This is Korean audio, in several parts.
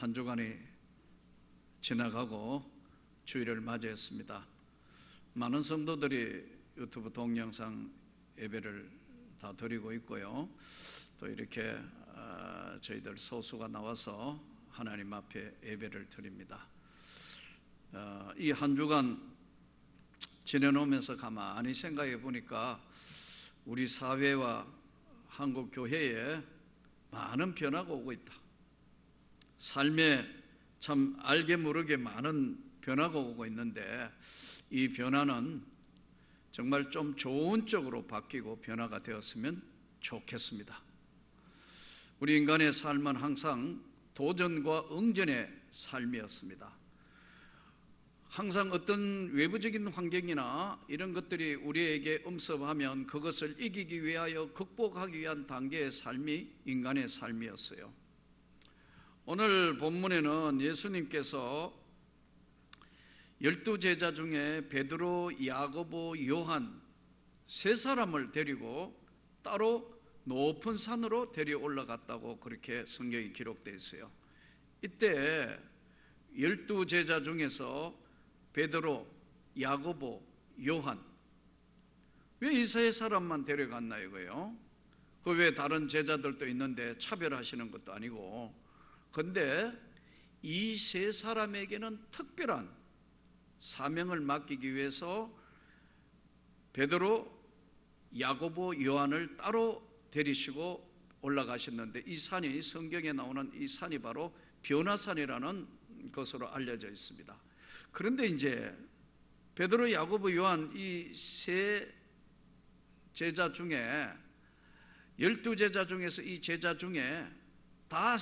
한 주간이 지나가고 주일을 맞이했습니다. 많은 성도들이 유튜브 동영상 예배를 다 드리고 있고요. 또 이렇게 아, 저희들 소수가 나와서 하나님 앞에 예배를 드립니다. 어, 이한 주간 지내놓으면서 가만히 생각해 보니까 우리 사회와 한국 교회에 많은 변화가 오고 있다. 삶에 참 알게 모르게 많은 변화가 오고 있는데 이 변화는 정말 좀 좋은 쪽으로 바뀌고 변화가 되었으면 좋겠습니다. 우리 인간의 삶은 항상 도전과 응전의 삶이었습니다. 항상 어떤 외부적인 환경이나 이런 것들이 우리에게 음습하면 그것을 이기기 위하여 극복하기 위한 단계의 삶이 인간의 삶이었어요. 오늘 본문에는 예수님께서 열두 제자 중에 베드로, 야고보, 요한 세 사람을 데리고 따로 높은 산으로 데려 올라갔다고 그렇게 성경이 기록되어 있어요. 이때 열두 제자 중에서 베드로, 야고보, 요한 왜 이 세 사람만 데려갔나 이거예요? 그 외에 다른 제자들도 있는데 차별하시는 것도 아니고 근데 이 세 사람에게는 특별한 사명을 맡기기 위해서 베드로, 야고보, 요한을 따로 데리시고 올라가셨는데 이 산이 성경에 나오는 이 산이 바로 변화산이라는 것으로 알려져 있습니다. 그런데 이제 베드로, 야고보, 요한 이 세 제자 중에 열두 제자 중에서 이 제자 중에 다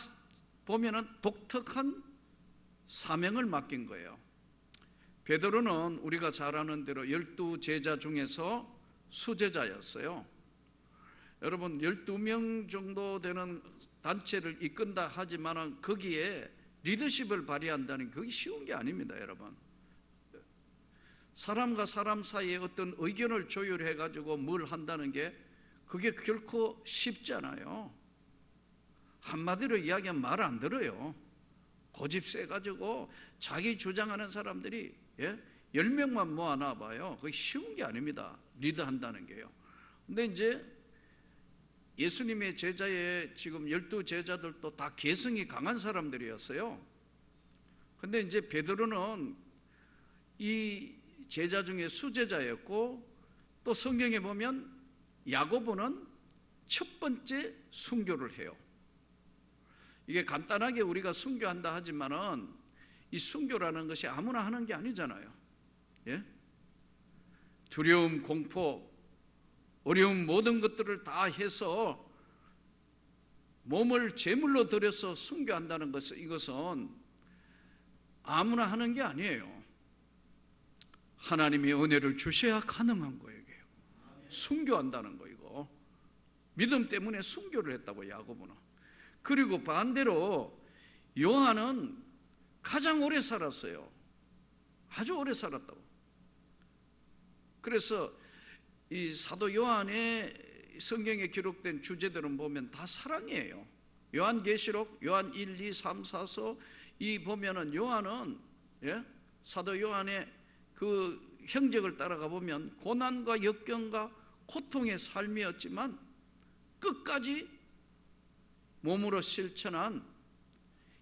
보면은 독특한 사명을 맡긴 거예요. 베드로는 우리가 잘 아는 대로 열두 제자 중에서 수제자였어요. 여러분 12명 정도 되는 단체를 이끈다 하지만 거기에 리더십을 발휘한다는 그게 쉬운 게 아닙니다, 여러분. 사람과 사람 사이에 어떤 의견을 조율해 가지고 뭘 한다는 게 그게 결코 쉽지 않아요. 한마디로 이야기하면 말 안 들어요. 고집 세 가지고 자기 주장하는 사람들이 예? 10명만 모아놔 봐요. 그게 쉬운 게 아닙니다. 리드 한다는 게요. 근데 이제 예수님의 제자의 지금 열두 제자들도 다 개성이 강한 사람들이었어요. 근데 이제 베드로는 이 제자 중에 수제자였고 또 성경에 보면 야고보는 첫 번째 순교를 해요. 이게 간단하게 우리가 순교한다 하지만은 이 순교라는 것이 아무나 하는 게 아니잖아요. 예? 두려움, 공포, 어려운 모든 것들을 다 해서 몸을 제물로 들여서 순교한다는 것은 이것은 아무나 하는 게 아니에요. 하나님의 은혜를 주셔야 가능한 거예요. 순교한다는 거 이거. 믿음 때문에 순교를 했다고 야고보는. 그리고 반대로 요한은 가장 오래 살았어요. 아주 오래 살았다고. 그래서 이 사도 요한의 성경에 기록된 주제들은 보면 다 사랑이에요. 요한계시록, 요한 1, 2, 3, 4서 이 보면은 요한은 예? 사도 요한의 그 형적을 따라가 보면 고난과 역경과 고통의 삶이었지만 끝까지 몸으로 실천한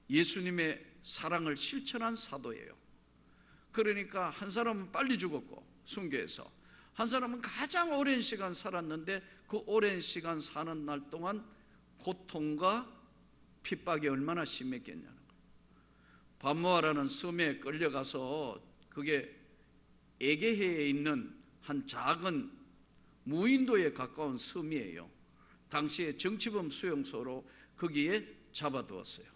예수님의 사랑을 실천한 사도예요. 그러니까 한 사람은 빨리 죽었고 순교해서 한 사람은 가장 오랜 시간 살았는데 그 오랜 시간 사는 날 동안 고통과 핍박이 얼마나 심했겠냐는 거예요. 반모아라는 섬에 끌려가서 그게 에게해에 있는 한 작은 무인도에 가까운 섬이에요. 당시에 정치범 수용소로 거기에 잡아두었어요.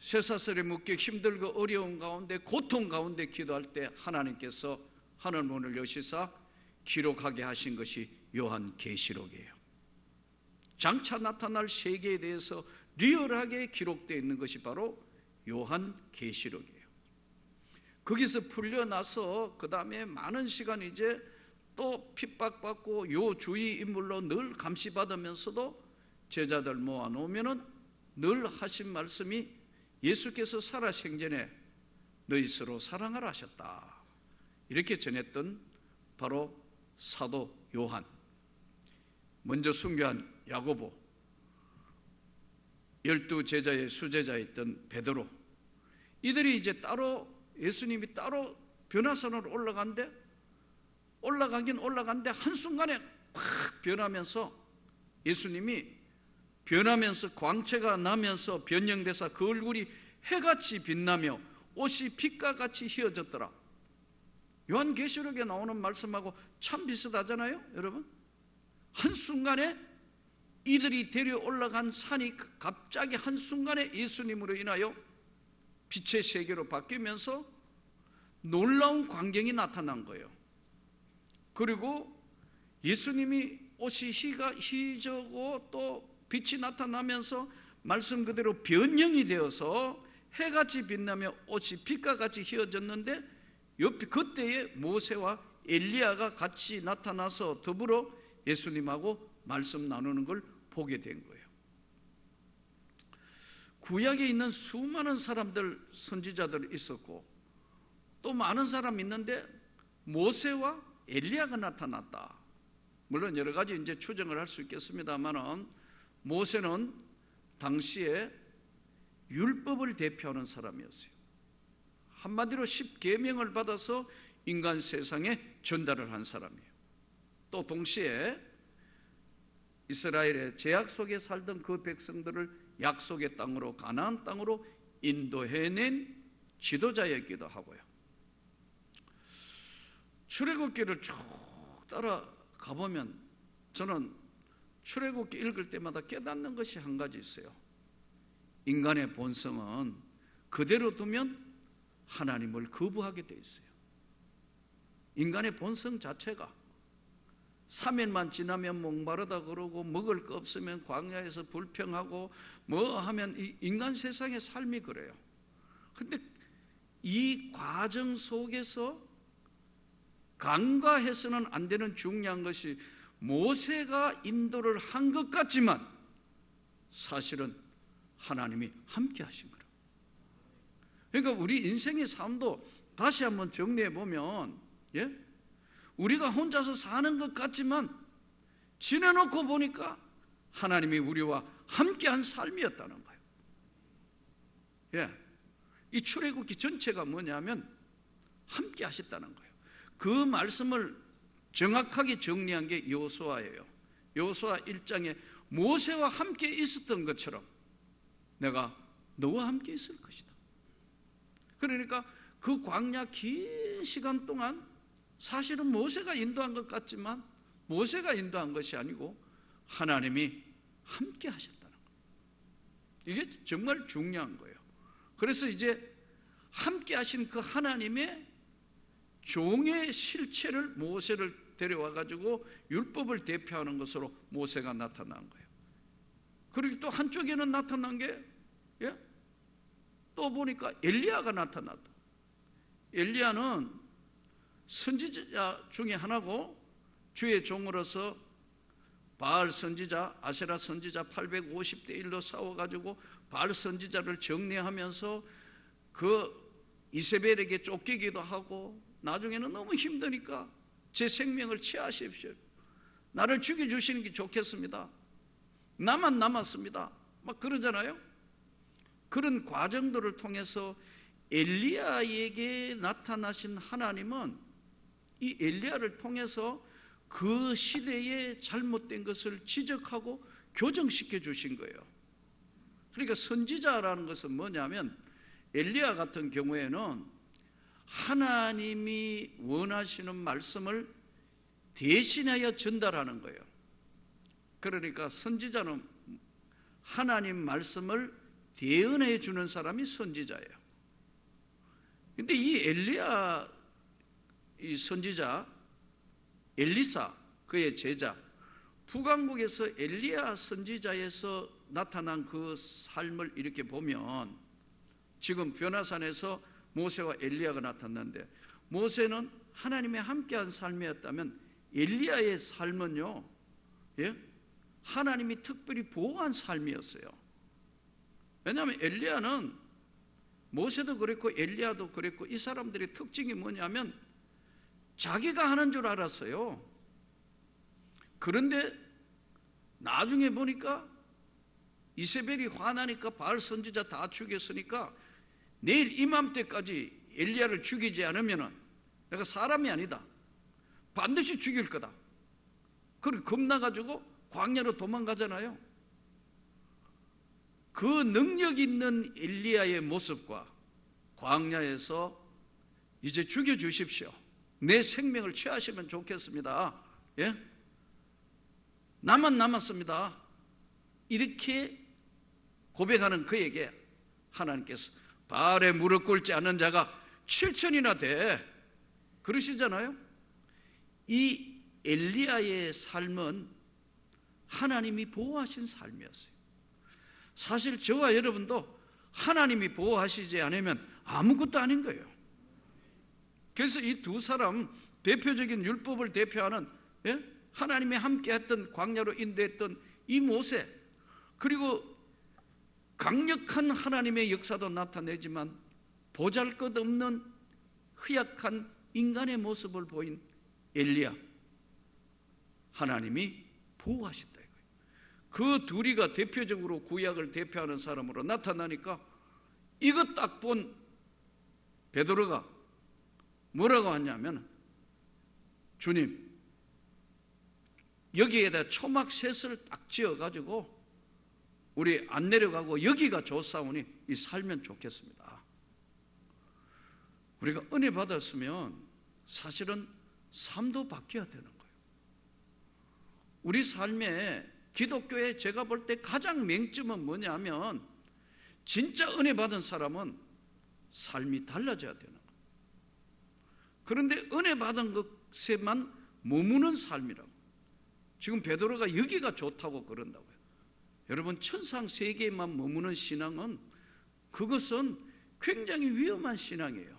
쇠사슬에 묶여 힘들고 어려운 가운데 고통 가운데 기도할 때 하나님께서 하늘 문을 여시사 기록하게 하신 것이 요한 계시록이에요. 장차 나타날 세계에 대해서 리얼하게 기록되어 있는 것이 바로 요한 계시록이에요. 거기서 풀려나서 그 다음에 많은 시간 이제 또 핍박받고 요 주위 인물로 늘 감시받으면서도 제자들 모아놓으면은 늘 하신 말씀이 예수께서 살아 생전에 너희 서로 사랑하라 하셨다. 이렇게 전했던 바로 사도 요한. 먼저 순교한 야고보, 열두 제자의 수제자였던 베드로. 이들이 이제 따로 예수님이 따로 변화선으로 올라간데 올라가긴 올라간데 한순간에 확 변하면서 예수님이 변하면서 광채가 나면서 변형돼서 그 얼굴이 해같이 빛나며 옷이 빛과 같이 휘어졌더라. 요한계시록에 나오는 말씀하고 참 비슷하잖아요, 여러분? 한순간에 이들이 데려 올라간 산이 갑자기 한순간에 예수님으로 인하여 빛의 세계로 바뀌면서 놀라운 광경이 나타난 거예요. 그리고 예수님이 옷이 희가 희저고 또 빛이 나타나면서 말씀 그대로 변형이 되어서 해같이 빛나며 옷이 빛과 같이 휘어졌는데 옆에 그때에 모세와 엘리야가 같이 나타나서 더불어 예수님하고 말씀 나누는 걸 보게 된 거예요. 구약에 있는 수많은 사람들 선지자들 있었고 또 많은 사람 있는데 모세와 엘리야가 나타났다. 물론 여러 가지 이제 추정을 할 수 있겠습니다만은 모세는 당시에 율법을 대표하는 사람이었어요. 한마디로 십계명을 받아서 인간 세상에 전달을 한 사람이에요. 또 동시에 이스라엘의 제약 속에 살던 그 백성들을 약속의 땅으로 가나안 땅으로 인도해낸 지도자였기도 하고요. 출애굽기를 쭉 따라가 보면 저는 출애굽기 읽을 때마다 깨닫는 것이 한 가지 있어요. 인간의 본성은 그대로 두면 하나님을 거부하게 돼 있어요. 인간의 본성 자체가 3일만 지나면 목마르다 그러고 먹을 거 없으면 광야에서 불평하고 뭐 하면 인간 세상의 삶이 그래요. 근데 이 과정 속에서 간과해서는 안 되는 중요한 것이 모세가 인도를 한 것 같지만 사실은 하나님이 함께 하신 거라. 그러니까 우리 인생의 삶도 다시 한번 정리해 보면 예? 우리가 혼자서 사는 것 같지만 지내놓고 보니까 하나님이 우리와 함께한 삶이었다는 거예요. 예. 이 출애굽기 전체가 뭐냐면 함께 하셨다는 거예요. 그 말씀을 정확하게 정리한 게 요수아예요. 요수아 1장에 모세와 함께 있었던 것처럼 내가 너와 함께 있을 것이다. 그러니까 그 광야 긴 시간 동안 사실은 모세가 인도한 것 같지만 모세가 인도한 것이 아니고 하나님이 함께 하셨다는 거예요. 이게 정말 중요한 거예요. 그래서 이제 함께 하신 그 하나님의 종의 실체를 모세를 데려와 가지고 율법을 대표하는 것으로 모세가 나타난 거예요. 그리고 또 한쪽에는 나타난 게 예? 또 보니까 엘리야가 나타났다. 엘리야는 선지자 중에 하나고 주의 종으로서 바알 선지자, 아세라 선지자 850대 1로 싸워 가지고 바알 선지자를 정리하면서 그 이세벨에게 쫓기기도 하고 나중에는 너무 힘드니까 제 생명을 취하십시오. 나를 죽여주시는 게 좋겠습니다. 나만 남았습니다. 막 그러잖아요. 그런 과정들을 통해서 엘리야에게 나타나신 하나님은 이 엘리야를 통해서 그 시대에 잘못된 것을 지적하고 교정시켜 주신 거예요. 그러니까 선지자라는 것은 뭐냐면 엘리야 같은 경우에는 하나님이 원하시는 말씀을 대신하여 전달하는 거예요. 그러니까 선지자는 하나님 말씀을 대언해 주는 사람이 선지자예요. 근데 이 엘리야 이 선지자 엘리사 그의 제자 북왕국에서 엘리야 선지자에서 나타난 그 삶을 이렇게 보면 지금 변화산에서 모세와 엘리야가 나타났는데 모세는 하나님의 함께한 삶이었다면 엘리야의 삶은요, 예? 하나님이 특별히 보호한 삶이었어요. 왜냐하면 엘리야는 모세도 그랬고 엘리야도 그랬고 이 사람들의 특징이 뭐냐면 자기가 하는 줄 알았어요. 그런데 나중에 보니까 이세벨이 화나니까 바알 선지자 다 죽였으니까 내일 이맘때까지 엘리야를 죽이지 않으면 내가 사람이 아니다. 반드시 죽일 거다. 그걸 겁나가지고 광야로 도망가잖아요. 그 능력 있는 엘리야의 모습과 광야에서 이제 죽여 주십시오. 내 생명을 취하시면 좋겠습니다. 예? 나만 남았습니다. 이렇게 고백하는 그에게 하나님께서 발에 무릎 꿇지 않는 자가 7천이나 돼. 그러시잖아요. 이 엘리야의 삶은 하나님이 보호하신 삶이었어요. 사실 저와 여러분도 하나님이 보호하시지 않으면 아무것도 아닌 거예요. 그래서 이 두 사람 대표적인 율법을 대표하는 예? 하나님이 함께했던 광야로 인도했던 이 모세 그리고 강력한 하나님의 역사도 나타내지만 보잘 것 없는 허약한 인간의 모습을 보인 엘리야 하나님이 이거예요. 그 둘이가 대표적으로 구약을 대표하는 사람으로 나타나니까 이것 딱 본 베드로가 뭐라고 하냐면 주님 여기에다 초막 셋을 딱 지어 가지고 우리 안 내려가고 여기가 좋사오니 이 살면 좋겠습니다. 우리가 은혜 받았으면 사실은 삶도 바뀌어야 되는 거예요. 우리 삶에 기독교에 제가 볼 때 가장 맹점은 뭐냐면 진짜 은혜 받은 사람은 삶이 달라져야 되는 거예요. 그런데 은혜 받은 것에만 머무는 삶이라고. 지금 베드로가 여기가 좋다고 그런다고요. 여러분 천상 세계에만 머무는 신앙은 그것은 굉장히 위험한 신앙이에요.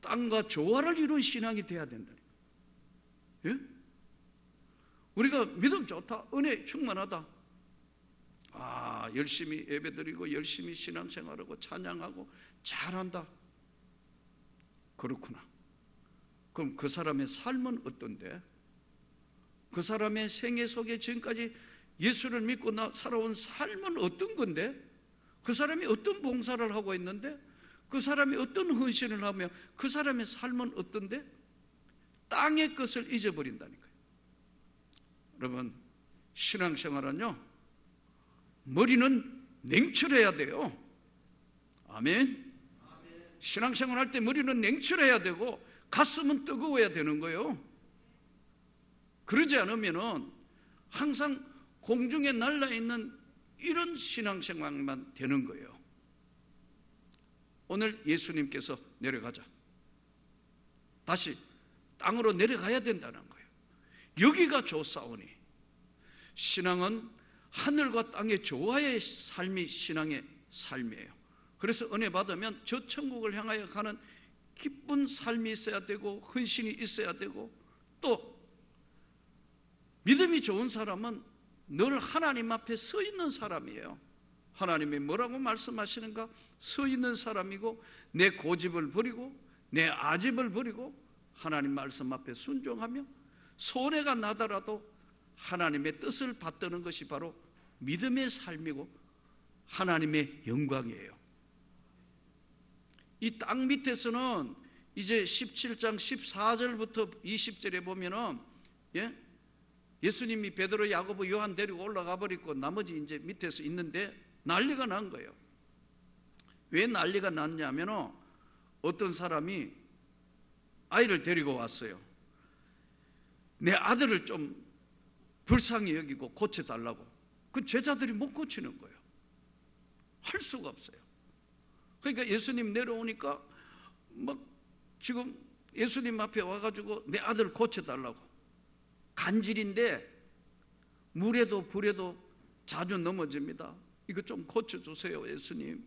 땅과 조화를 이룬 신앙이 돼야 된다. 예? 우리가 믿음 좋다, 은혜 충만하다. 아, 열심히 예배드리고 열심히 신앙생활하고 찬양하고 잘한다. 그렇구나. 그럼 그 사람의 삶은 어떤데? 그 사람의 생애 속에 지금까지 예수를 믿고 나 살아온 삶은 어떤 건데? 그 사람이 어떤 봉사를 하고 있는데? 그 사람이 어떤 헌신을 하며 그 사람의 삶은 어떤데? 땅의 것을 잊어버린다니까요. 여러분, 신앙생활은요, 머리는 냉철해야 돼요. 아멘. 신앙생활 할 때 머리는 냉철해야 되고 가슴은 뜨거워야 되는 거예요. 그러지 않으면은 항상 공중에 날라 있는 이런 신앙생활만 되는 거예요. 오늘 예수님께서 내려가자. 다시 땅으로 내려가야 된다는 거예요. 여기가 좋사오니 신앙은 하늘과 땅의 조화의 삶이 신앙의 삶이에요. 그래서 은혜 받으면 저 천국을 향하여 가는 기쁜 삶이 있어야 되고 헌신이 있어야 되고 또 믿음이 좋은 사람은 늘 하나님 앞에 서 있는 사람이에요. 하나님이 뭐라고 말씀하시는가? 서 있는 사람이고 내 고집을 버리고 내 아집을 버리고 하나님 말씀 앞에 순종하며 손해가 나더라도 하나님의 뜻을 받드는 것이 바로 믿음의 삶이고 하나님의 영광이에요. 이 땅 밑에서는 이제 17장 14절부터 20절에 보면은 예? 예수님이 베드로, 야고보, 요한 데리고 올라가 버리고 나머지 이제 밑에서 있는데 난리가 난 거예요. 왜 난리가 났냐면 어떤 사람이 아이를 데리고 왔어요. 내 아들을 좀 불쌍히 여기고 고쳐달라고. 그 제자들이 못 고치는 거예요. 할 수가 없어요. 그러니까 예수님 내려오니까 막 지금 예수님 앞에 와가지고 내 아들 고쳐달라고. 간질인데 물에도 불에도 자주 넘어집니다. 이거 좀 고쳐주세요, 예수님.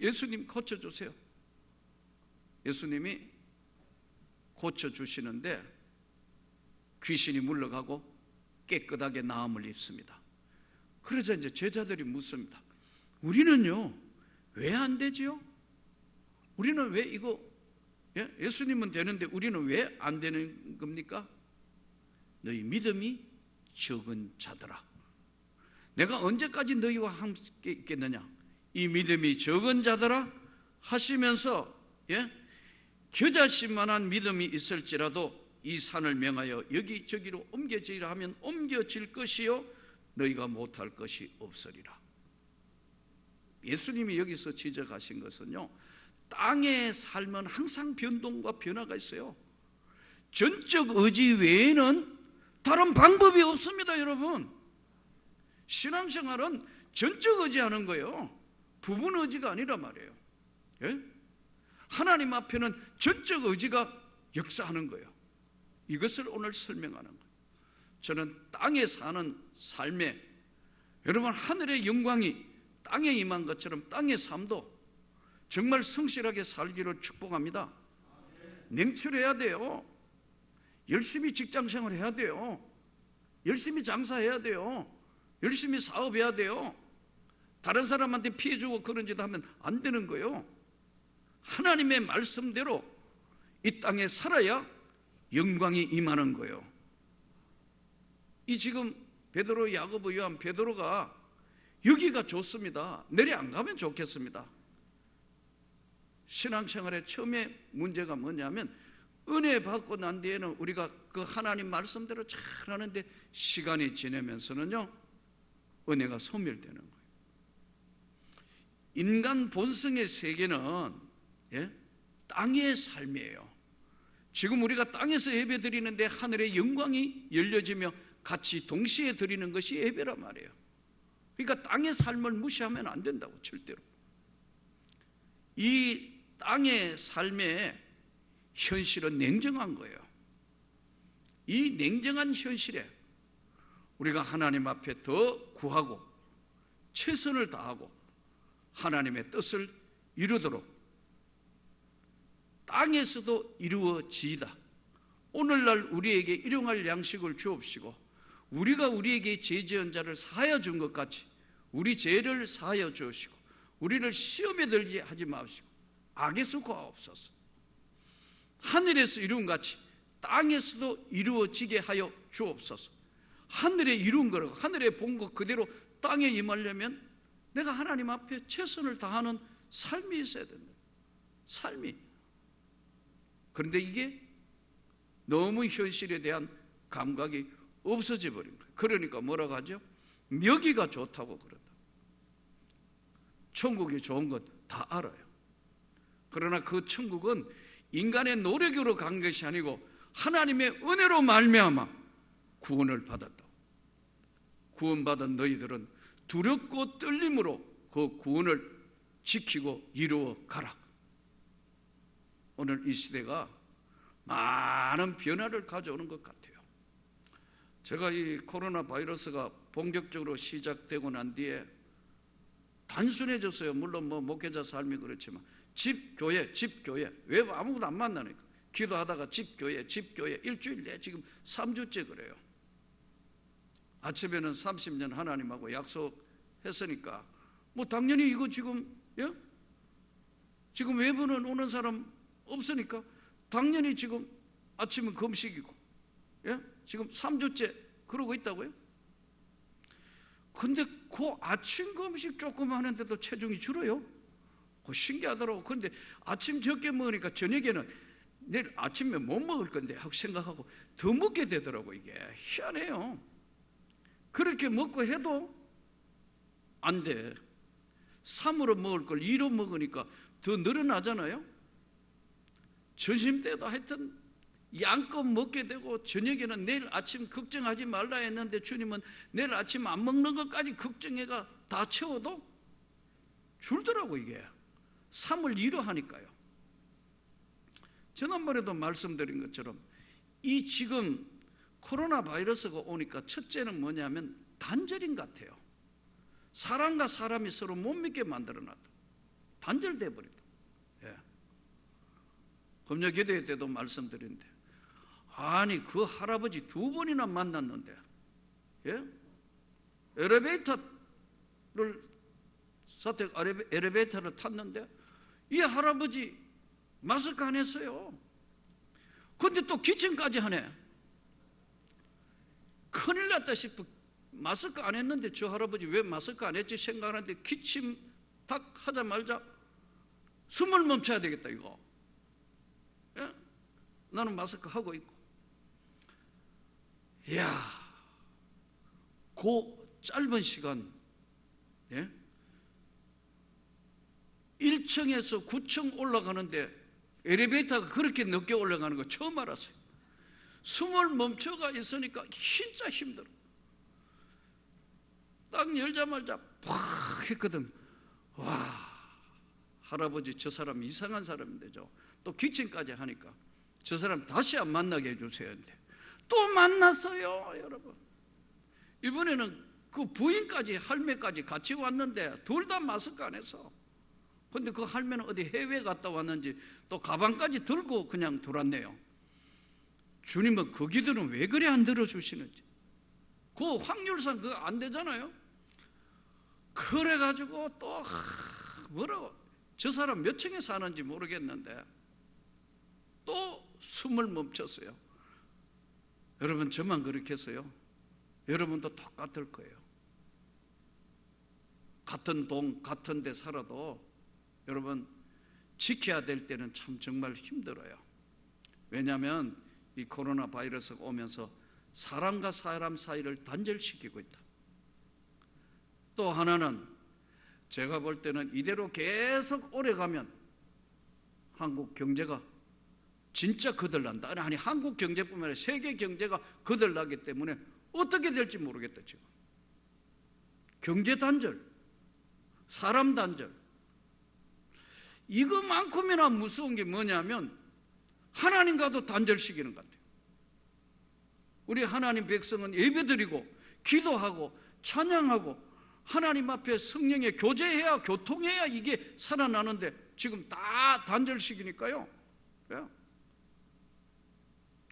예수님 고쳐주세요. 예수님이 고쳐주시는데 귀신이 물러가고 깨끗하게 나음을 입습니다. 그러자 이제 제자들이 묻습니다. 우리는요, 왜 안 되지요? 우리는 왜 이거 예? 예수님은 되는데 우리는 왜 안 되는 겁니까? 너희 믿음이 적은 자들아. 내가 언제까지 너희와 함께 있겠느냐? 이 믿음이 적은 자들아 하시면서 예? 겨자씨만한 믿음이 있을지라도 이 산을 명하여 여기 저기로 옮겨지라 하면 옮겨질 것이요 너희가 못할 것이 없으리라. 예수님이 여기서 지적하신 것은요. 땅의 삶은 항상 변동과 변화가 있어요. 전적 의지 외에는 다른 방법이 없습니다, 여러분. 신앙생활은 전적 의지하는 거예요. 부분 의지가 아니라 말이에요. 예? 하나님 앞에는 전적 의지가 역사하는 거예요. 이것을 오늘 설명하는 거예요. 저는 땅에 사는 삶에 여러분 하늘의 영광이 땅에 임한 것처럼 땅의 삶도 정말 성실하게 살기를 축복합니다. 냉철해야 돼요. 열심히 직장 생활 해야 돼요. 열심히 장사해야 돼요. 열심히 사업해야 돼요. 다른 사람한테 피해 주고 그런 짓 하면 안 되는 거예요. 하나님의 말씀대로 이 땅에 살아야 영광이 임하는 거예요. 이 지금 베드로, 야고보, 요한, 베드로가 여기가 좋습니다. 내리 안 가면 좋겠습니다. 신앙생활의 처음에 문제가 뭐냐면 은혜 받고 난 뒤에는 우리가 그 하나님 말씀대로 잘 하는데 시간이 지나면서는요 은혜가 소멸되는 거예요. 인간 본성의 세계는 예? 땅의 삶이에요. 지금 우리가 땅에서 예배 드리는데 하늘의 영광이 열려지며 같이 동시에 드리는 것이 예배란 말이에요. 그러니까 땅의 삶을 무시하면 안 된다고 절대로. 이 땅의 삶의 현실은 냉정한 거예요. 이 냉정한 현실에 우리가 하나님 앞에 더 구하고 최선을 다하고 하나님의 뜻을 이루도록 땅에서도 이루어지이다. 오늘날 우리에게 일용할 양식을 주옵시고 우리가 우리에게 죄지은 자를 사하여 준 것 같이 우리 죄를 사하여 주시고 우리를 시험에 들게 하지 마시고 악에서 구하옵소서. 하늘에서 이룬 같이 땅에서도 이루어지게 하여 주옵소서. 하늘에 이룬 거를 하늘에 본 것 그대로 땅에 임하려면 내가 하나님 앞에 최선을 다하는 삶이 있어야 된다. 삶이. 그런데 이게 너무 현실에 대한 감각이 없어져 버린 거예요. 그러니까 뭐라고 하죠? 여기가 좋다고 그런다. 천국이 좋은 것다 알아요. 그러나 그 천국은 인간의 노력으로 간 것이 아니고 하나님의 은혜로 말미암아 구원을 받았다. 구원받은 너희들은 두렵고 떨림으로 그 구원을 지키고 이루어 가라. 오늘 이 시대가 많은 변화를 가져오는 것 같아요. 제가 이 코로나 바이러스가 본격적으로 시작되고 난 뒤에 단순해졌어요. 물론 뭐 목회자 삶이 그렇지만 집 교회, 집 교회 왜 아무것도 안 만나니까 기도하다가 집 교회, 집 교회 일주일 내 지금 3주째 그래요. 아침에는 30년 하나님하고 약속했으니까 뭐 당연히 이거 지금 예? 지금 외부는 오는 사람 없으니까 당연히 지금 아침은 금식이고 예? 지금 3주째 그러고 있다고요? 근데 그 아침 금식 조금 하는데도 체중이 줄어요. 그 신기하더라고. 근데 아침 적게 먹으니까 저녁에는 내일 아침에 못 먹을 건데 하고 생각하고 더 먹게 되더라고 이게 희한해요. 그렇게 먹고 해도 안 돼. 3으로 먹을 걸 2로 먹으니까 더 늘어나잖아요. 점심 때도 하여튼 양껏 먹게 되고 저녁에는 내일 아침 걱정하지 말라 했는데 주님은 내일 아침 안 먹는 것까지 걱정해가 다 채워도 줄더라고 이게 3을 2로 하니까요 지난번에도 말씀드린 것처럼 이 지금 코로나 바이러스가 오니까 첫째는 뭐냐면 단절인 것 같아요 사람과 사람이 서로 못 믿게 만들어놨다 단절돼 버린다 예. 금요 기도회 때도 말씀드린데 아니 그 할아버지 두 번이나 만났는데 예? 엘리베이터를 사택 엘리베- 엘리베이터를 탔는데 이 할아버지 마스크 안 했어요. 근데 또 기침까지 하네. 큰일 났다 싶어. 마스크 안 했는데 저 할아버지 왜 마스크 안 했지 생각하는데 기침 딱 하자마자 숨을 멈춰야 되겠다 이거. 예? 나는 마스크 하고 있고. 이야, 그 짧은 시간, 예? 1층에서 9층 올라가는데 엘리베이터가 그렇게 늦게 올라가는 거 처음 알았어요. 숨을 멈춰가 있으니까 진짜 힘들어. 딱 열자마자 팍 했거든. 와, 할아버지 저 사람 이상한 사람인데 죠. 또 기침까지 하니까 저 사람 다시 안 만나게 해주세요. 또 만났어요, 여러분. 이번에는 그 부인까지 할매까지 같이 왔는데 둘 다 마스크 안 해서. 근데 그 할매는 어디 해외 갔다 왔는지 또 가방까지 들고 그냥 돌았네요. 주님은 그 기도는 왜 그래 안 들어주시는지. 그 확률상 그거 안 되잖아요. 그래가지고 또 하, 뭐라고 저 사람 몇 층에 사는지 모르겠는데 또 숨을 멈췄어요. 여러분 저만 그렇게 했어요. 여러분도 똑같을 거예요. 같은 동, 같은 데 살아도 여러분 지켜야 될 때는 참 정말 힘들어요. 왜냐하면 이 코로나 바이러스가 오면서 사람과 사람 사이를 단절시키고 있다. 또 하나는 제가 볼 때는 이대로 계속 오래 가면 한국 경제가 진짜 거들난다. 아니 한국 경제뿐만 아니라 세계 경제가 거들나기 때문에 어떻게 될지 모르겠다 지금. 경제 단절, 사람 단절. 이거만큼이나 무서운 게 뭐냐면 하나님과도 단절시키는 것 같아요. 우리 하나님 백성은 예배드리고 기도하고 찬양하고 하나님 앞에 성령에 교제해야 교통해야 이게 살아나는데 지금 다 단절시키니까요. 예?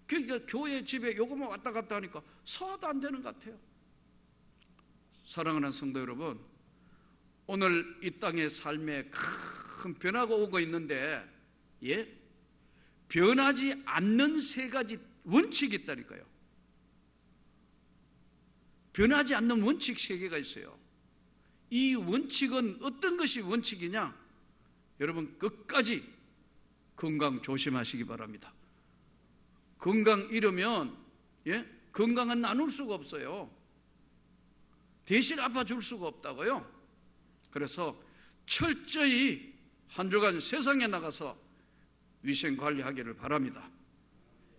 그러니까 교회 집에 요것만 왔다 갔다 하니까 소화도 안 되는 것 같아요. 사랑하는 성도 여러분, 오늘 이 땅의 삶에 큰 변화가 오고 있는데, 예? 변하지 않는 세 가지 원칙이 있다니까요. 변하지 않는 원칙 세 개가 있어요. 이 원칙은 어떤 것이 원칙이냐? 여러분 끝까지 건강 조심하시기 바랍니다. 건강 잃으면 예? 건강은 나눌 수가 없어요. 대신 아파줄 수가 없다고요. 그래서 철저히 한 주간 세상에 나가서 위생 관리하기를 바랍니다.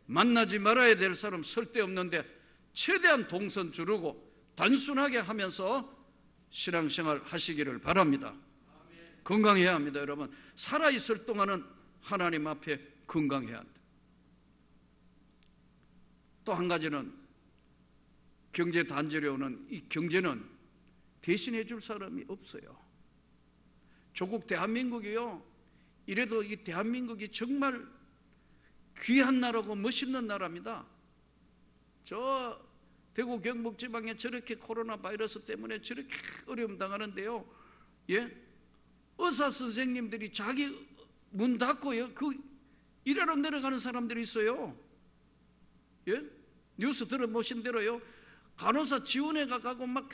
만나지 말아야 될 사람 쓸데없는데 최대한 동선 주르고 단순하게 하면서 신앙생활 하시기를 바랍니다. 건강해야 합니다, 여러분. 살아있을 동안은 하나님 앞에 건강해야 한다. 또 한 가지는 경제 단절에 오는 이 경제는 대신해 줄 사람이 없어요. 조국 대한민국이요. 이래도 이 대한민국이 정말 귀한 나라고 멋있는 나라입니다. 저 대구 경북 지방에 저렇게 코로나 바이러스 때문에 저렇게 어려움 당하는데요. 예? 의사 선생님들이 자기 문 닫고요. 그 일하러 내려가는 사람들이 있어요. 예? 뉴스 들어보신 대로요. 간호사 지원해 가고 막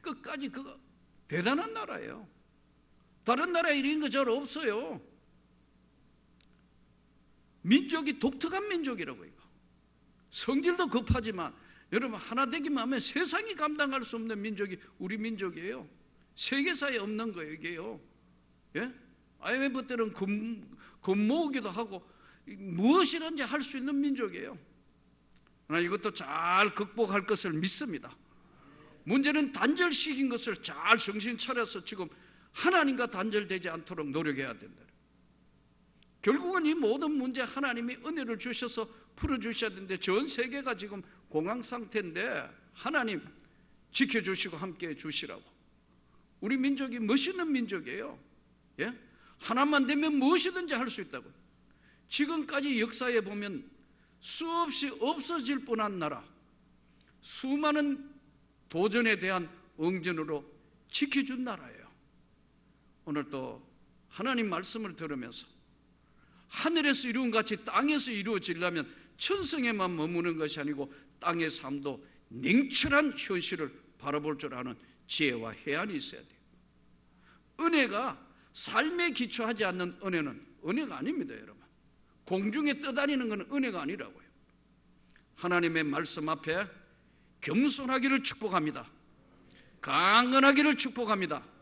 끝까지 그거 대단한 나라예요. 다른 나라에 이런 거잘 없어요. 민족이 독특한 민족이라고 이거. 성질도 급하지만 여러분 하나 되기만 하면 세상이 감당할 수 없는 민족이 우리 민족이에요. 세계사에 없는 거예요 이게요. 예? IMF 때는 금, 금모으기도 하고 무엇이든지 할 수 있는 민족이에요. 그러나 이것도 잘 극복할 것을 믿습니다. 문제는 단절시킨 것을 잘 정신 차려서 지금 하나님과 단절되지 않도록 노력해야 된다. 결국은 이 모든 문제 하나님이 은혜를 주셔서 풀어주셔야 되는데 전 세계가 지금 공황 상태인데 하나님 지켜주시고 함께 해주시라고. 우리 민족이 멋있는 민족이에요. 예? 하나만 되면 무엇이든지 할 수 있다고. 지금까지 역사에 보면 수없이 없어질 뻔한 나라, 수많은 도전에 대한 응전으로 지켜준 나라예요. 오늘 또 하나님 말씀을 들으면서 하늘에서 이루은 같이 땅에서 이루어지려면 천성에만 머무는 것이 아니고 땅의 삶도 냉철한 현실을 바라볼 줄 아는 지혜와 해안이 있어야 돼요. 은혜가 삶에 기초하지 않는 은혜는 은혜가 아닙니다, 여러분. 공중에 떠다니는 것은 은혜가 아니라고요. 하나님의 말씀 앞에 겸손하기를 축복합니다. 강건하기를 축복합니다.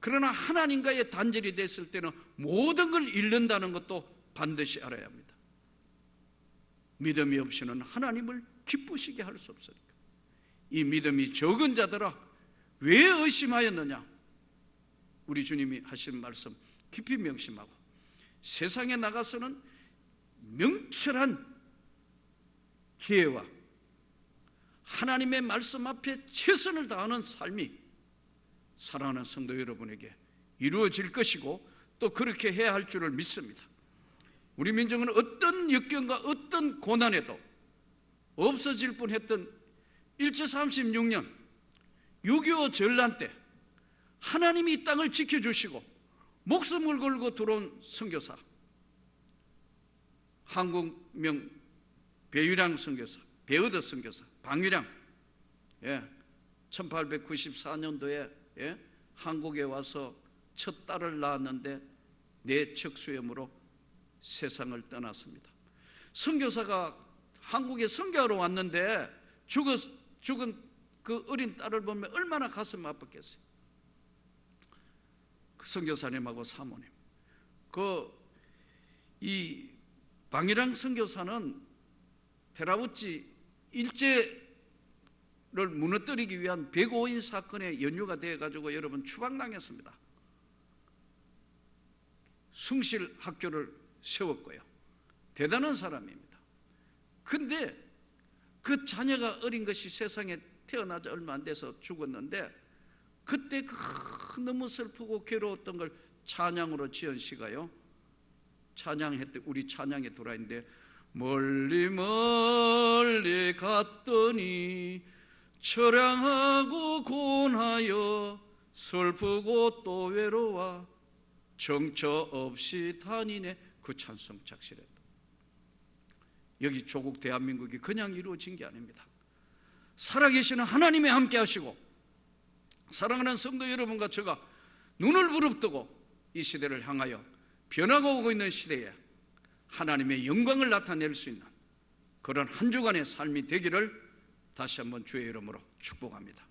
그러나 하나님과의 단절이 됐을 때는 모든 걸 잃는다는 것도 반드시 알아야 합니다. 믿음이 없이는 하나님을 기쁘시게 할 수 없으니까. 이 믿음이 적은 자들아 왜 의심하였느냐? 우리 주님이 하신 말씀 깊이 명심하고 세상에 나가서는 명철한 지혜와 하나님의 말씀 앞에 최선을 다하는 삶이 사랑하는 성도 여러분에게 이루어질 것이고 또 그렇게 해야 할 줄을 믿습니다. 우리 민족은 어떤 역경과 어떤 고난에도 없어질 뻔했던 일제 36년 6.25 전란 때 하나님이 이 땅을 지켜주시고 목숨을 걸고 들어온 선교사 한국명 배유량 선교사 배우더 선교사 방유량 예, 1894년도에 예, 한국에 와서 첫 딸을 낳았는데 뇌척수염으로 세상을 떠났습니다. 선교사가 한국에 선교하러 왔는데 죽었, 죽은 그 어린 딸을 보면 얼마나 가슴 아팠겠어요. 그 선교사님하고 사모님. 그 이 방이랑 선교사는 테라우치 일제 를 무너뜨리기 위한 105인 사건에 연유가 되어 가지고 여러분 추방당했습니다. 숭실 학교를 세웠고요. 대단한 사람입니다. 근데 그 자녀가 어린 것이 세상에 태어나자 얼마 안 돼서 죽었는데 그때 그 너무 슬프고 괴로웠던 걸 찬양으로 지은 시가요. 찬양했대 우리 찬양에 돌아있는데 멀리 멀리 갔더니 처량하고 곤하여 슬프고 또 외로워 정처 없이 다니네 그 찬송 작실했다. 여기 조국 대한민국이 그냥 이루어진 게 아닙니다. 살아계시는 하나님이 함께 하시고 사랑하는 성도 여러분과 제가 눈을 부릅뜨고 이 시대를 향하여 변화가 오고 있는 시대에 하나님의 영광을 나타낼 수 있는 그런 한 주간의 삶이 되기를 다시 한번 주의 이름으로 축복합니다.